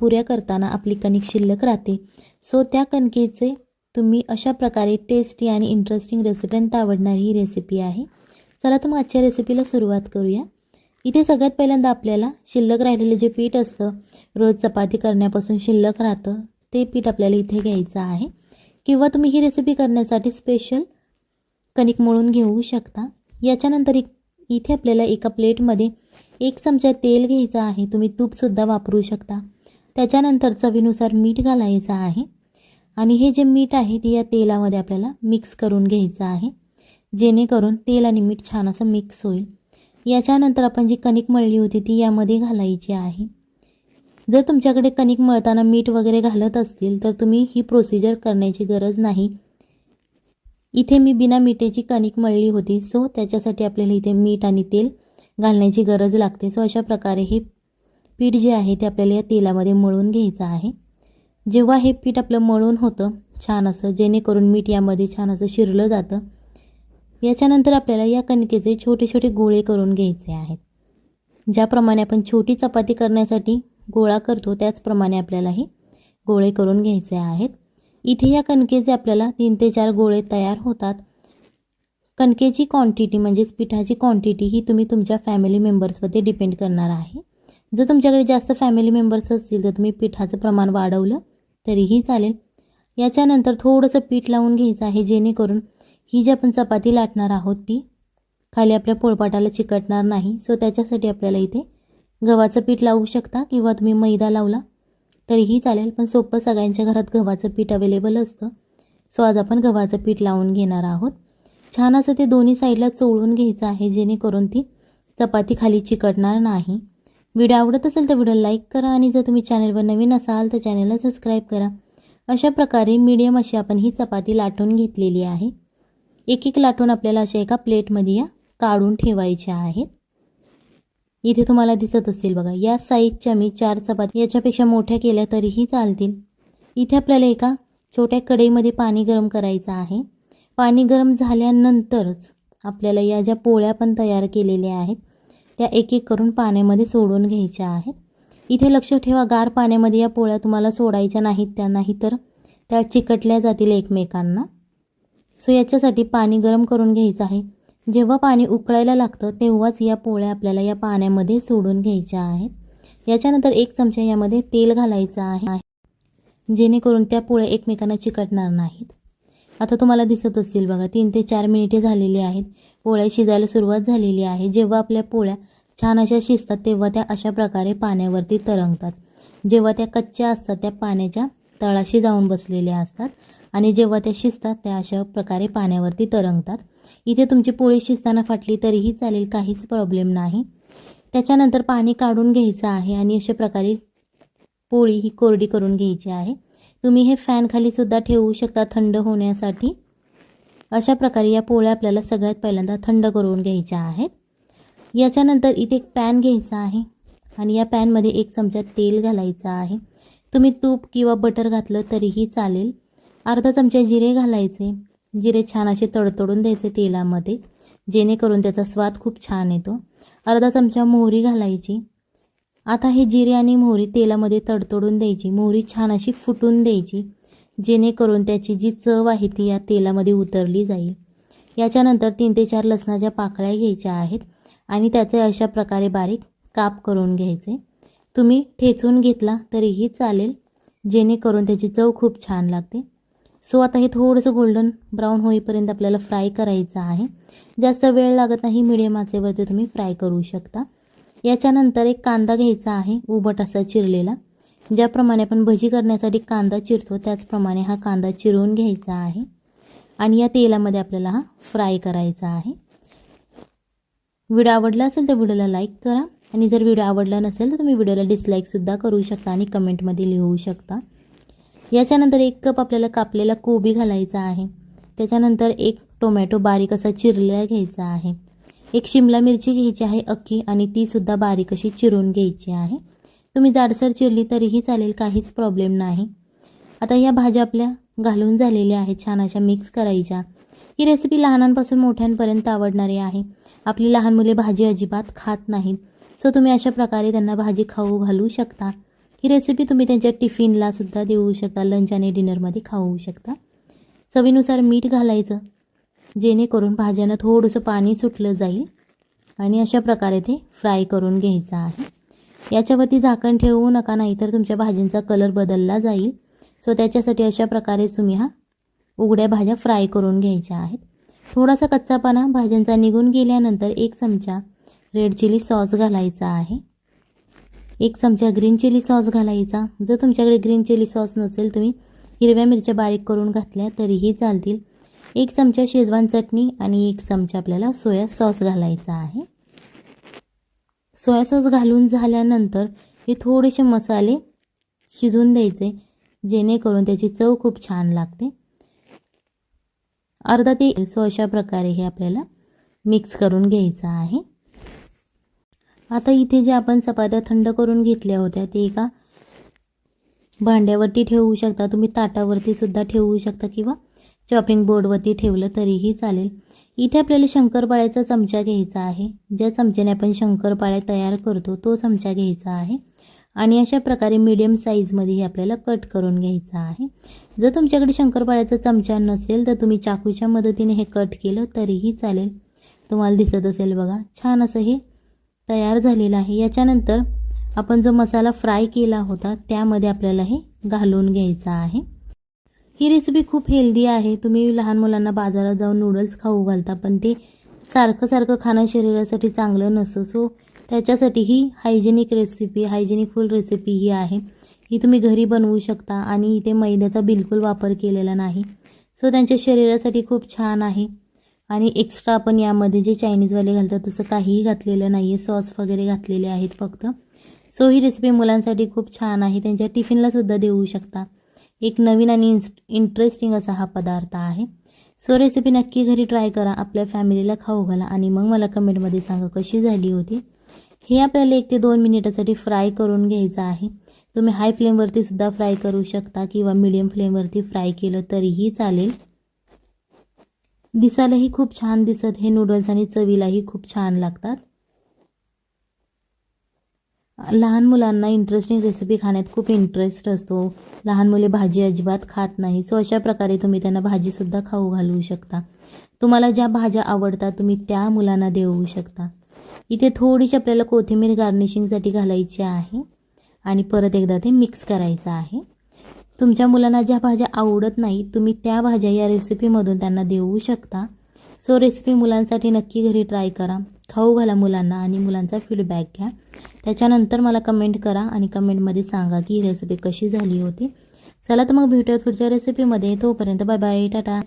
पुऱ्या करताना आपली कणिक शिल्लक राहते. सो त्या कणकेचे तुम्ही अशा प्रकारे टेस्टी आणि इंटरेस्टिंग रेसिपीपर्यंत आवडणारी ही रेसिपी आहे. चला तर मग आजच्या रेसिपीला सुरुवात करूया. इथे सगळ्यात पहिल्यांदा आपल्याला शिल्लक राहिलेलं जे पीठ असतं रोज चपाती करण्यापासून शिल्लक राहतं ते पीठ आपल्याला इथे घ्यायचं आहे. किंवा तुम्ही ही रेसिपी करण्यासाठी स्पेशल कणिक मळून घेऊ शकता. याच्यानंतर इ इथे आपल्याला एका प्लेटमध्ये एक चमचा तेल घ्यायचं आहे. तुम्ही तूपसुद्धा वापरू शकता. त्याच्यानंतर चवीनुसार मीठ घालायचं आहे. आणि हे जे मीठ आहे ते या तेलामध्ये आपल्याला मिक्स करून घ्यायचं आहे. जेणेकरून तेल आणि मीठ छान असं मिक्स होईल. याच्यानंतर आपण जी कणिक मळली होती ती यामध्ये घालायची आहे. जर तुमच्याकडे कणिक मळताना मीठ वगैरे घालत असतील तर तुम्ही ही प्रोसिजर करण्याची गरज नाही. इथे मी बिना मिठेची कणिक मळली होती सो त्याच्यासाठी आपल्याला इथे मीठ आणि तेल घालण्याची गरज लागते. सो अशा प्रकारे हे पीठ जे आहे ते आपल्याला या तेलामध्ये मळून घ्यायचं आहे. जेव्हा हे पीठ आपलं मळून होतं छान असं जेणेकरून मीठ यामध्ये छान असं शिरलं जातं याच्यानंतर आपल्याला या कणकेचे छोटे छोटे गोळे करून घ्यायचे आहेत. ज्याप्रमाणे आपण छोटी चपाती करण्यासाठी गोळा करतो त्याचप्रमाणे आपल्याला हे गोळे करून घ्यायचे आहेत. इथे या कणकेचे आपल्याला तीन ते चार गोळे तयार होतात. कणकेची क्वांटिटी म्हणजेच पिठाची क्वांटिटी ही तुम्ही तुमच्या फॅमिली मेंबर्सवरती डिपेंड करणार आहे. जर तुमच्याकडे जास्त फॅमिली मेंबर्स असतील तर तुम्ही पिठाचं प्रमाण वाढवलं तरीही चालेल. याच्यानंतर थोडंसं पीठ लावून घ्यायचं आहे जेणेकरून ही जी आपण चपाती लाटणार आहोत ती खाली आपल्या पोळपाटाला चिकटणार नाही. सो त्याच्यासाठी आपल्याला इथे गव्हाचं पीठ लावू शकता किंवा तुम्ही मैदा लावला तरीही चालेल. पण सोपं सगळ्यांच्या घरात गव्हाचं पीठ अवेलेबल असतं. सो आज आपण गव्हाचं पीठ लावून घेणार आहोत. छान असं ते दोन्ही साईडला चोळून घ्यायचं आहे जेणेकरून ती चपाती खाली चिकटणार नाही. व्हिडिओ आवडत असेल तर व्हिडिओ लाईक करा आणि जर तुम्ही चॅनलवर नवीन असाल तर चॅनलला सबस्क्राईब करा. अशा प्रकारे मीडियम अशी आपण ही चपाती लाटून घेतलेली आहे. एक एक लाटून आपल्याला अशा एका प्लेटमध्ये या काढून ठेवायच्या आहेत. इथे तुम्हाला दिसत असेल बघा या साईजच्या मी चार चपाती याच्यापेक्षा मोठ्या केल्या तरीही चालतील. इथे आपल्याला एका छोट्या कढईमध्ये पाणी गरम करायचं आहे. पाणी गरम झाल्यानंतरच आपल्याला या ज्या पोळ्या पण तयार केलेल्या आहेत त्या एक एक करून पाण्यामध्ये सोडून घ्यायच्या आहेत. इथे लक्ष ठेवा गार पाण्यामध्ये या पोळ्या तुम्हाला सोडायच्या नाहीत त्या नाही तर त्या चिकटल्या जातील एकमेकांना. सो याच्यासाठी पाणी गरम करून घ्यायचं आहे. जेव्हा पाणी उकळायला लागतं तेव्हाच या पोळ्या आपल्याला या पाण्यामध्ये सोडून घ्यायच्या आहेत. याच्यानंतर एक चमचा यामध्ये तेल घालायचं आहे. जेणेकरून त्या पोळ्या एकमेकांना चिकटणार नाहीत. आता तुम्हाला दिसत असतील बघा तीन ते चार मिनिटे झालेली आहेत. पोळ्या शिजायला सुरुवात झालेली आहे. जेव्हा आपल्या पोळ्या छान अशा शिजतात तेव्हा त्या अशा प्रकारे पाण्यावरती तरंगतात. जेव्हा त्या कच्च्या असतात त्या पाण्याच्या तळाशी जाऊन बसलेल्या असतात आणि जेव्हा त्या शिजतात त्या अशा प्रकारे पाण्यावरती तरंगतात. इथे तुमची पोळी शिजताना फाटली तरीही चालेल काहीच प्रॉब्लेम नाही. त्याच्यानंतर पाणी काढून घ्यायचं आहे आणि अशा प्रकारे पोळी ही कोरडी करून घ्यायची आहे. तुम्ही हे फॅनखालीसुद्धा ठेवू शकता थंड होण्यासाठी. अशा प्रकारे या पोळ्या आपल्याला सगळ्यात पहिल्यांदा थंड करून घ्यायच्या आहेत. याच्यानंतर इथे एक पॅन घ्यायचा आहे आणि या पॅनमध्ये एक चमचा तेल घालायचं आहे. तुम्ही तूप किंवा बटर घातलं तरीही चालेल. अर्धा चमचा जिरे घालायचे. जिरे छान असे तडतडून द्यायचे तेलामध्ये जेणेकरून त्याचा स्वाद खूप छान येतो. अर्धा चमचा मोहरी घालायची. आता हे जिरे आणि मोहरी तेलामध्ये तडतडून द्यायची. मोहरी छान अशी फुटून द्यायची जेणेकरून त्याची जी चव आहे ती या तेलामध्ये उतरली जाईल. याच्यानंतर तीन ते चार लसणाच्या पाकळ्या घ्यायच्या आहेत आणि त्याचे अशा प्रकारे बारीक काप करून घ्यायचे. तुम्ही ठेचून घेतला तरीही चालेल जेणेकरून त्याची चव खूप छान लागते. सो आता हे थोडंसं गोल्डन ब्राऊन होईपर्यंत आपल्याला फ्राय करायचं आहे. जास्त वेळ लागत नाही मिडियम आचेवरती तुम्ही फ्राय करू शकता. याच्यानंतर एक कांदा घ्यायचा आहे उभट असा चिरलेला. ज्याप्रमाणे आपण भजी करण्यासाठी कांदा चिरतो त्याचप्रमाणे हा कांदा चिरून घ्यायचा आहे. आणि या तेलामध्ये आपल्याला हा फ्राय करायचा आहे. व्हिडिओ आवडला असेल तर व्हिडिओला लाईक करा. आणि जर व्हिडिओ आवडला नसेल तर तुम्ही व्हिडिओला डिसलाईकसुद्धा करू शकता आणि कमेंटमध्ये लिहू शकता. याच्यानंतर एक कप आपल्याला कापलेला कोबी घालायचा आहे. त्याच्यानंतर एक टोमॅटो बारीक असा चिरलेला घ्यायचा आहे. एक शिमला मिरची घ्यायची आहे अख्खी आणि तीसुद्धा बारीक अशी चिरून घ्यायची आहे. तुम्ही जाडसर चिरली तरीही चालेल काहीच प्रॉब्लेम नाही. आता या भाज्या आपल्या घालून झालेल्या आहेत छान अशा मिक्स करायच्या. ही रेसिपी लहानांपासून मोठ्यांपर्यंत आवडणारी आहे. आपली लहान मुले भाजी अजिबात खात नाहीत. सो तुम्ही अशा प्रकारे त्यांना भाजी खाऊ घालू शकता. ही रेसिपी तुम्ही त्यांच्या टिफिनला सुद्धा देऊ शकता लंच आणि डिनरमध्ये खाऊ शकता. चवीनुसार मीठ घालायचं. जेणेकरून भाज्यांना थोडंसं पाणी सुटलं जाईल आणि अशा प्रकारे ते फ्राय करून घ्यायचं आहे. याच्यावरती झाकण ठेवू नका नाहीतर तुमच्या भाजींचा कलर बदलला जाईल. सो त्याच्यासाठी अशा प्रकारे तुम्ही हा उघड्या भाज्या फ्राय करून घ्यायच्या आहेत. थोडासा कच्चापणा भाज्यांचा निघून गेल्यानंतर एक चमचा रेड चिली सॉस घालायचा आहे. एक चमचा ग्रीन चिली सॉस घालायचा. जर तुमच्याकडे ग्रीन चिली सॉस नसेल तुम्ही हिरव्या मिरच्या बारीक करून घातल्या तरीही चालतील. एक चमचा शेजवान चटणी आणि एक चमचा आपल्याला सोया सॉस घालायचा आहे. सोया सॉस घालून झाल्यानंतर हे थोडेसे मसाले शिजवून द्यायचे जेणेकरून त्याची चव खूप छान लागते. अर्धा ते सो अशा प्रकारे हे आपल्याला मिक्स करून घ्यायचं आहे. आता इथे जे आपण चपात्या थंड करून घेतल्या होत्या ते एका भांड्यावरती ठेवू शकता. तुम्ही ताटावरती सुद्धा ठेवू शकता किंवा चॉपिंग बोर्डवरती ठेवलं तरीही चालेल. इथे आपल्याला शंकरपाळ्याचा चमचा घ्यायचा आहे. ज्या चमच्याने आपण शंकरपाळ्या तयार करतो तो चमचा घ्यायचा आहे. आणि अशा प्रकारे मीडियम साईजमध्ये हे आपल्याला कट करून घ्यायचं आहे. जर तुमच्याकडे शंकरपाळ्याचा चमचा नसेल तर तुम्ही चाकूच्या मदतीने हे कट केलं तरीही चालेल. तुम्हाला दिसत असेल बघा छान असं हे तयार झालेलं आहे. याच्यानंतर आपण जो मसाला फ्राय केला होता त्यामध्ये आपल्याला हे घालून घ्यायचा आहे. ही रेसिपी खूप हेल्दी आहे. तुम्ही लहान मुलांना बाजारात जाऊन नूडल्स खाऊ घालता पण ते सारखं सारखं खाणं शरीरासाठी चांगलं नसतं. सो त्याच्यासाठी ही hygienic recipe hygienic full recipe ही आहे. ही तुम्ही घरी बनवू शकता आणि इथे मैद्याचा बिलकुल वापर केलेला नाही. सो त्यांच्या शरीरासाठी खूप छान आहे. आणि एक्स्ट्रा आपण यामध्ये जे चायनीजवाले घालतात तसं काहीही घातलेलं नाही आहे सॉस वगैरे घातलेले आहेत फक्त. सो ही रेसिपी मुलांसाठी खूप छान आहे. त्यांच्या टिफिनलासुद्धा देऊ शकता. एक नवीन आणि इन्स्ट इंटरेस्टिंग असा हा पदार्थ आहे. सो रेसिपी नक्की घरी ट्राय करा. आपल्या फॅमिलीला खाऊ घाला आणि मग मला कमेंटमध्ये सांगा कशी झाली होती. हे आपल्याला एक ते दोन मिनिटासाठी फ्राय करून घ्यायचं आहे. तुम्ही हाय फ्लेमवरती सुद्धा फ्राय करू शकता किंवा मिडियम फ्लेमवरती फ्राय केलं तरीही चालेल. दिसायलाही खूप छान दिसत. हे नूडल्स आणि चवीलाही खूप छान लागतात. लहान मुलांना इंटरेस्टिंग रेसिपी खाण्यात खूप इंटरेस्ट असतो. लहान मुले भाजी अजिबात खात नाही. सो अशा प्रकारे तुम्ही त्यांना भाजीसुद्धा खाऊ घालवू शकता. तुम्हाला ज्या भाज्या आवडतात तुम्ही त्या मुलांना देऊ शकता. इथे थोडीशी आपल्याला कोथिंबीर गार्निशिंगसाठी घालायची आहे. आणि परत एकदा ते मिक्स करायचं आहे. तुमच्या मुलांना ज्या भाज्या आवडत नाही तुम्ही त्या भाज्या या रेसिपीमधून त्यांना देऊ शकता. सो रेसिपी मुलांसाठी नक्की घरी ट्राय करा. खाऊ घाला मुलांना आणि मुलांचा फीडबॅक घ्या. त्याच्यानंतर मला कमेंट करा आणि कमेंटमध्ये सांगा की ही रेसिपी कशी झाली होती. चला तर मग भेटूयात पुढच्या रेसिपीमध्ये तोपर्यंत बाय बाय टाटा